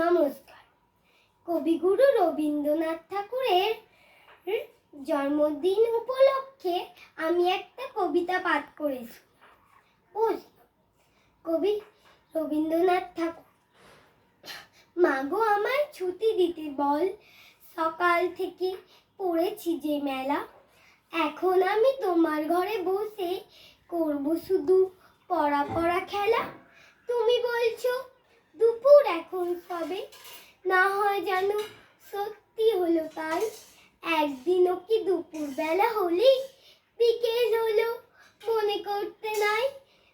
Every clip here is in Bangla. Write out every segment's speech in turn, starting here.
নমস্কার। কবিগুরু রবীন্দ্রনাথ ঠাকুরের জন্মদিন উপলক্ষে আমি একটা কবিতা পাঠ করেছি। কবি রবীন্দ্রনাথ ঠাকুর। মাগো আমায় ছুটি দিতে বল, সকাল থেকে পড়েছি যে মেলা। এখন আমি তোমার ঘরে বসে করব শুধু পড়া পড়া খেলা। তুমি বলছো, দুপুর সবে না হয় যেন সত্যি হলো তাই একদিনও কি দুপুর বেলা হলেই বিকেল হলো, মনে করতে নাই।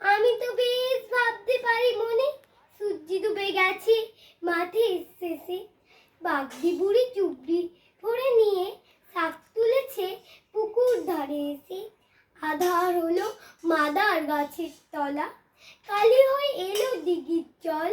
আমি তো বেশ ভাবতে পারি মনে, সূর্যি ডুবে গেছে মাঠে শেষে বাগদি বুড়ি চুবড়ি ভরে নিয়ে শাক তুলেছে পুকুর ধারে এসে। আধার হলো মাদার গাছের তলা। কালি হয়ে এলো দিঘির জল